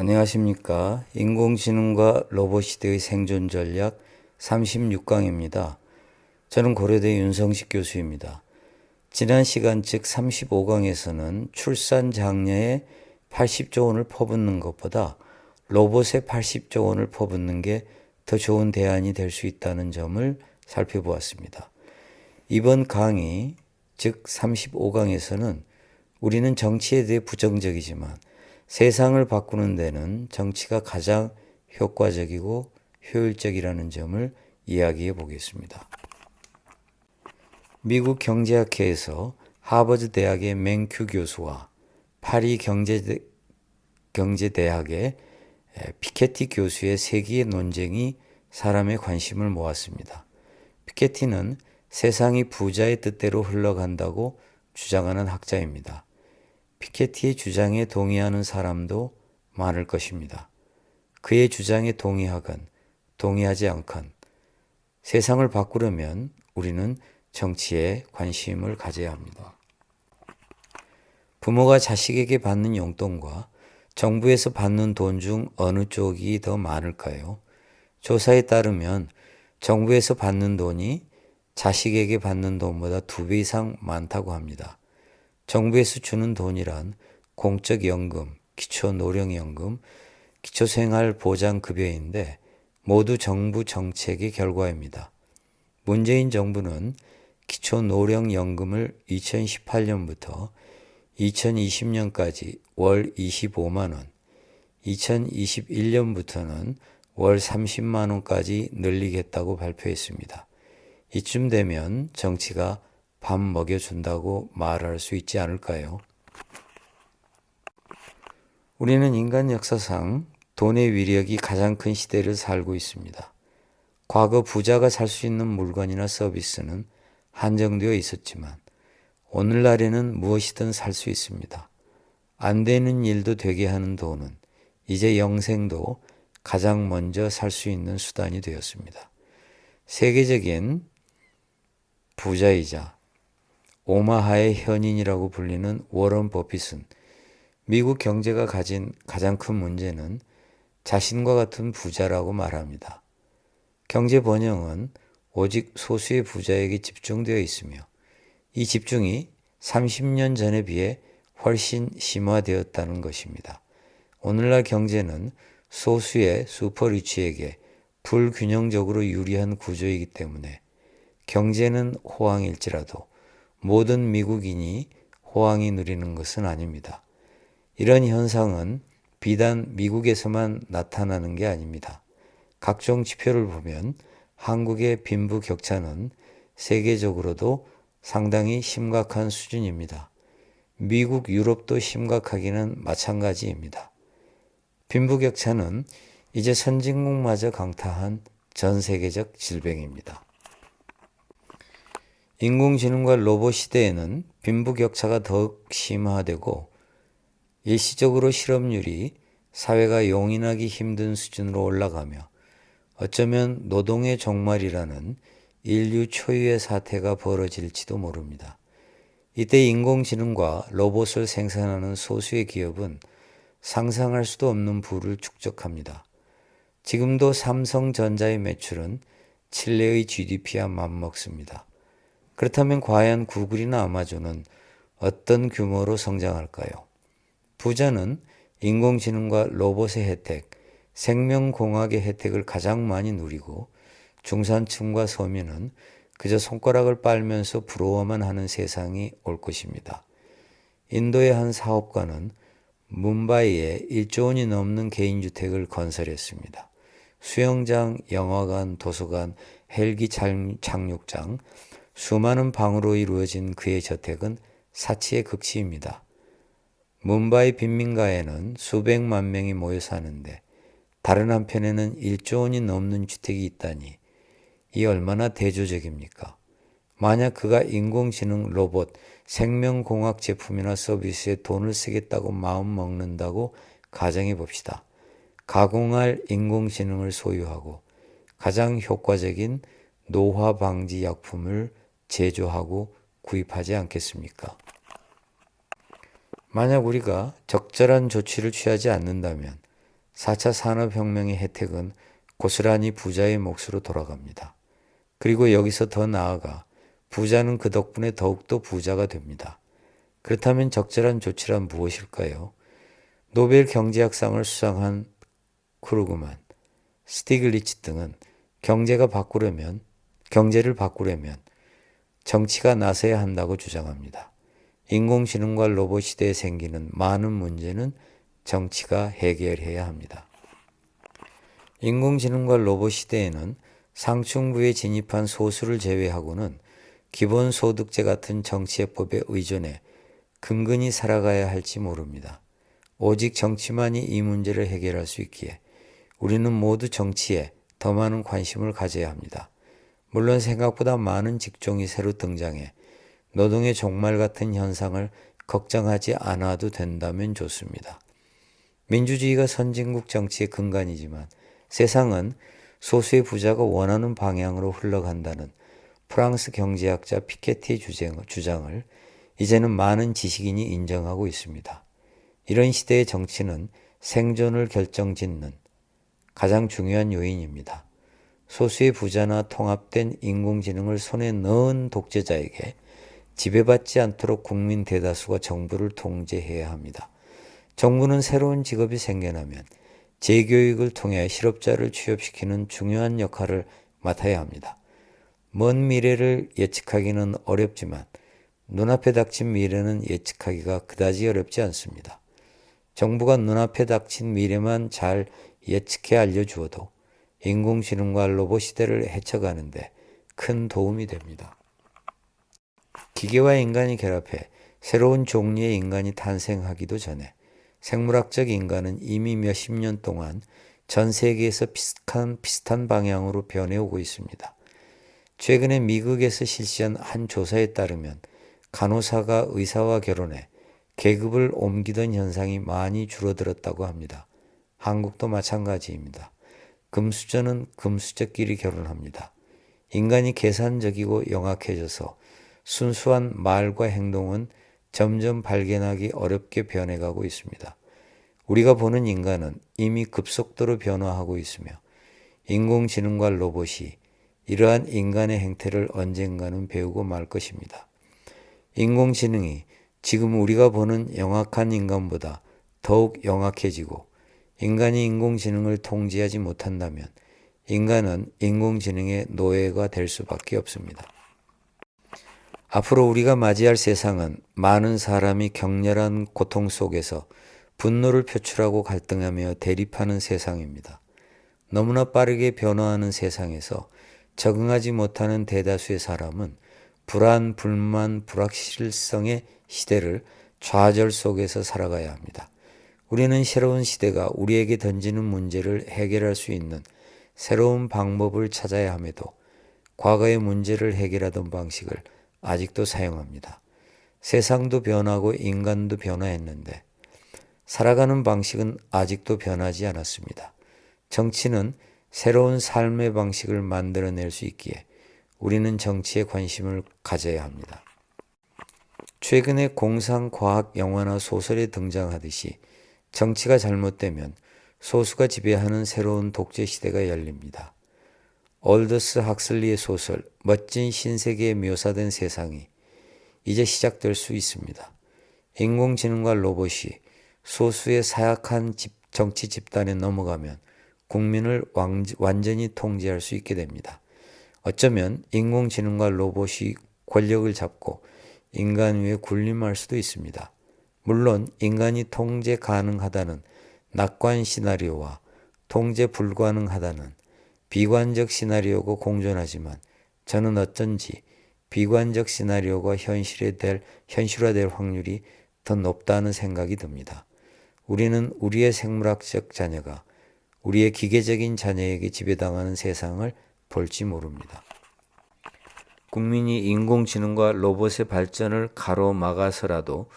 안녕하십니까. 인공지능과 로봇 시대의 생존 전략 36강입니다. 저는 고려대 윤성식 교수입니다. 지난 시간 즉 35강에서는 출산 장려에 80조 원을 퍼붓는 것보다 로봇에 80조 원을 퍼붓는 게 더 좋은 대안이 될 수 있다는 점을 살펴보았습니다. 이번 강의, 즉 35강에서는 우리는 정치에 대해 부정적이지만 세상을 바꾸는 데는 정치가 가장 효과적이고 효율적이라는 점을 이야기해 보겠습니다. 미국 경제학회에서 하버드 대학의 맹큐 교수와 파리 경제대, 경제대학의 피케티 교수의 세기의 논쟁이 사람의 관심을 모았습니다. 피케티는 세상이 부자의 뜻대로 흘러간다고 주장하는 학자입니다. 피케티의 주장에 동의하는 사람도 많을 것입니다. 그의 주장에 동의하건 동의하지 않건 세상을 바꾸려면 우리는 정치에 관심을 가져야 합니다. 부모가 자식에게 받는 용돈과 정부에서 받는 돈 중 어느 쪽이 더 많을까요? 조사에 따르면 정부에서 받는 돈이 자식에게 받는 돈보다 두 배 이상 많다고 합니다. 정부에서 주는 돈이란 공적연금, 기초노령연금, 기초생활보장급여인데 모두 정부 정책의 결과입니다. 문재인 정부는 기초노령연금을 2018년부터 2020년까지 월 25만 원, 2021년부터는 월 30만 원까지 늘리겠다고 발표했습니다. 이쯤 되면 정치가 밥 먹여준다고 말할 수 있지 않을까요? 우리는 인간 역사상 돈의 위력이 가장 큰 시대를 살고 있습니다. 과거 부자가 살 수 있는 물건이나 서비스는 한정되어 있었지만 오늘날에는 무엇이든 살 수 있습니다. 안 되는 일도 되게 하는 돈은 이제 영생도 가장 먼저 살 수 있는 수단이 되었습니다. 세계적인 부자이자 오마하의 현인이라고 불리는 워런 버핏은 미국 경제가 가진 가장 큰 문제는 자신과 같은 부자라고 말합니다. 경제 번영은 오직 소수의 부자에게 집중되어 있으며 이 집중이 30년 전에 비해 훨씬 심화되었다는 것입니다. 오늘날 경제는 소수의 슈퍼리치에게 불균형적으로 유리한 구조이기 때문에 경제는 호황일지라도 모든 미국인이 호황이 누리는 것은 아닙니다. 이런 현상은 비단 미국에서만 나타나는 게 아닙니다. 각종 지표를 보면 한국의 빈부 격차는 세계적으로도 상당히 심각한 수준입니다. 미국, 유럽도 심각하기는 마찬가지입니다. 빈부 격차는 이제 선진국마저 강타한 전 세계적 질병입니다. 인공지능과 로봇 시대에는 빈부격차가 더욱 심화되고 일시적으로 실업률이 사회가 용인하기 힘든 수준으로 올라가며 어쩌면 노동의 종말이라는 인류 초유의 사태가 벌어질지도 모릅니다. 이때 인공지능과 로봇을 생산하는 소수의 기업은 상상할 수도 없는 부를 축적합니다. 지금도 삼성전자의 매출은 칠레의 GDP와 맞먹습니다. 그렇다면 과연 구글이나 아마존은 어떤 규모로 성장할까요? 부자는 인공지능과 로봇의 혜택, 생명공학의 혜택을 가장 많이 누리고 중산층과 서민은 그저 손가락을 빨면서 부러워만 하는 세상이 올 것입니다. 인도의 한 사업가는 뭄바이에 1조 원이 넘는 개인주택을 건설했습니다. 수영장, 영화관, 도서관, 헬기 착륙장, 수많은 방으로 이루어진 그의 저택은 사치의 극치입니다. 문바이 빈민가에는 수백만 명이 모여 사는데 다른 한편에는 1조 원이 넘는 주택이 있다니 이 얼마나 대조적입니까? 만약 그가 인공지능 로봇, 생명공학 제품이나 서비스에 돈을 쓰겠다고 마음 먹는다고 가정해 봅시다. 가공할 인공지능을 소유하고 가장 효과적인 노화 방지 약품을 제조하고 구입하지 않겠습니까? 만약 우리가 적절한 조치를 취하지 않는다면 4차 산업혁명의 혜택은 고스란히 부자의 몫으로 돌아갑니다. 그리고 여기서 더 나아가 부자는 그 덕분에 더욱더 부자가 됩니다. 그렇다면 적절한 조치란 무엇일까요? 노벨 경제학상을 수상한 크루그만, 스티글리츠 등은 경제가 바꾸려면 경제를 바꾸려면 정치가 나서야 한다고 주장합니다. 인공지능과 로봇 시대에 생기는 많은 문제는 정치가 해결해야 합니다. 인공지능과 로봇 시대에는 상층부에 진입한 소수를 제외하고는 기본소득제 같은 정치해법에 의존해 근근히 살아가야 할지 모릅니다. 오직 정치만이 이 문제를 해결할 수 있기에 우리는 모두 정치에 더 많은 관심을 가져야 합니다. 물론 생각보다 많은 직종이 새로 등장해 노동의 종말 같은 현상을 걱정하지 않아도 된다면 좋습니다. 민주주의가 선진국 정치의 근간이지만 세상은 소수의 부자가 원하는 방향으로 흘러간다는 프랑스 경제학자 피케티의 주장을 이제는 많은 지식인이 인정하고 있습니다. 이런 시대의 정치는 생존을 결정짓는 가장 중요한 요인입니다. 소수의 부자나 통합된 인공지능을 손에 넣은 독재자에게 지배받지 않도록 국민 대다수가 정부를 통제해야 합니다. 정부는 새로운 직업이 생겨나면 재교육을 통해 실업자를 취업시키는 중요한 역할을 맡아야 합니다. 먼 미래를 예측하기는 어렵지만 눈앞에 닥친 미래는 예측하기가 그다지 어렵지 않습니다. 정부가 눈앞에 닥친 미래만 잘 예측해 알려주어도 인공지능과 로봇 시대를 헤쳐가는데 큰 도움이 됩니다. 기계와 인간이 결합해 새로운 종류의 인간이 탄생하기도 전에 생물학적 인간은 이미 몇십 년 동안 전 세계에서 비슷한, 비슷한 방향으로 변해오고 있습니다. 최근에 미국에서 실시한 한 조사에 따르면 간호사가 의사와 결혼해 계급을 옮기던 현상이 많이 줄어들었다고 합니다. 한국도 마찬가지입니다. 금수저는 금수저끼리 결혼합니다. 인간이 계산적이고 영악해져서 순수한 말과 행동은 점점 발견하기 어렵게 변해가고 있습니다. 우리가 보는 인간은 이미 급속도로 변화하고 있으며 인공지능과 로봇이 이러한 인간의 행태를 언젠가는 배우고 말 것입니다. 인공지능이 지금 우리가 보는 영악한 인간보다 더욱 영악해지고 인간이 인공지능을 통제하지 못한다면 인간은 인공지능의 노예가 될 수밖에 없습니다. 앞으로 우리가 맞이할 세상은 많은 사람이 격렬한 고통 속에서 분노를 표출하고 갈등하며 대립하는 세상입니다. 너무나 빠르게 변화하는 세상에서 적응하지 못하는 대다수의 사람은 불안, 불만, 불확실성의 시대를 좌절 속에서 살아가야 합니다. 우리는 새로운 시대가 우리에게 던지는 문제를 해결할 수 있는 새로운 방법을 찾아야 함에도 과거의 문제를 해결하던 방식을 아직도 사용합니다. 세상도 변하고 인간도 변화했는데 살아가는 방식은 아직도 변하지 않았습니다. 정치는 새로운 삶의 방식을 만들어낼 수 있기에 우리는 정치에 관심을 가져야 합니다. 최근에 공상, 과학, 영화나 소설에 등장하듯이 정치가 잘못되면 소수가 지배하는 새로운 독재 시대가 열립니다. 올더스 학슬리의 소설 멋진 신세계에 묘사된 세상이 이제 시작될 수 있습니다. 인공지능과 로봇이 소수의 사약한 정치 집단에 넘어가면 국민을 완전히 통제할 수 있게 됩니다. 어쩌면 인공지능과 로봇이 권력을 잡고 인간 위에 군림할 수도 있습니다. 물론 인간이 통제 가능하다는 낙관 시나리오와 통제 불가능하다는 비관적 시나리오가 공존하지만 저는 어쩐지 비관적 시나리오가 현실에 될, 현실화될 확률이 더 높다는 생각이 듭니다. 우리는 우리의 생물학적 자녀가 우리의 기계적인 자녀에게 지배당하는 세상을 볼지 모릅니다. 국민이 인공지능과 로봇의 발전을 가로막아서라도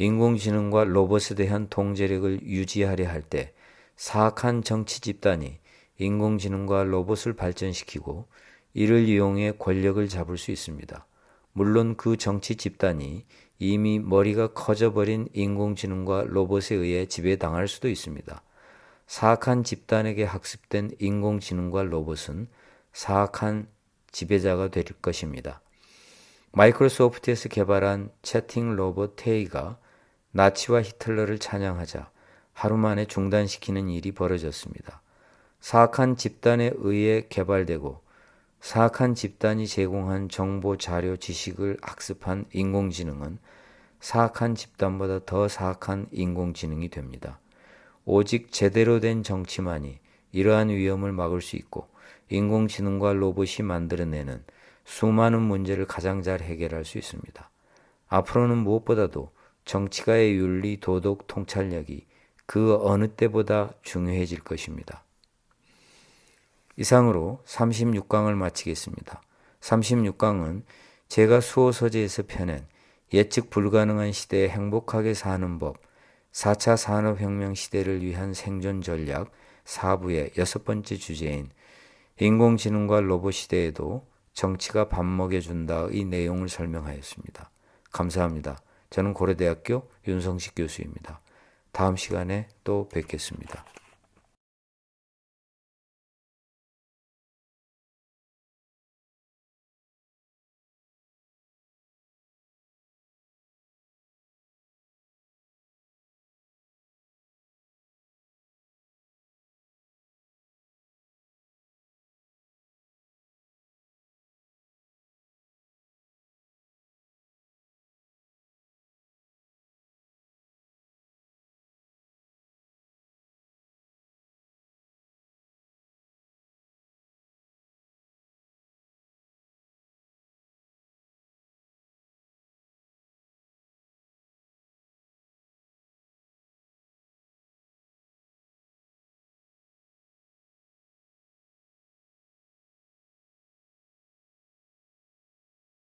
인공지능과 로봇에 대한 통제력을 유지하려 할 때 사악한 정치 집단이 인공지능과 로봇을 발전시키고 이를 이용해 권력을 잡을 수 있습니다. 물론 그 정치 집단이 이미 머리가 커져버린 인공지능과 로봇에 의해 지배당할 수도 있습니다. 사악한 집단에게 학습된 인공지능과 로봇은 사악한 지배자가 될 것입니다. 마이크로소프트에서 개발한 채팅 로봇 테이가 나치와 히틀러를 찬양하자 하루 만에 중단시키는 일이 벌어졌습니다. 사악한 집단에 의해 개발되고 사악한 집단이 제공한 정보, 자료, 지식을 학습한 인공지능은 사악한 집단보다 더 사악한 인공지능이 됩니다. 오직 제대로 된 정치만이 이러한 위험을 막을 수 있고 인공지능과 로봇이 만들어내는 수많은 문제를 가장 잘 해결할 수 있습니다. 앞으로는 무엇보다도 정치가의 윤리, 도덕, 통찰력이 그 어느 때보다 중요해질 것입니다. 이상으로 36강을 마치겠습니다. 36강은 제가 수호 서재에서 펴낸 예측 불가능한 시대에 행복하게 사는 법, 4차 산업혁명 시대를 위한 생존 전략 4부의 여섯 번째 주제인 인공지능과 로봇 시대에도 정치가 밥 먹여준다의 내용을 설명하였습니다. 감사합니다. 저는 고려대학교 윤성식 교수입니다. 다음 시간에 또 뵙겠습니다.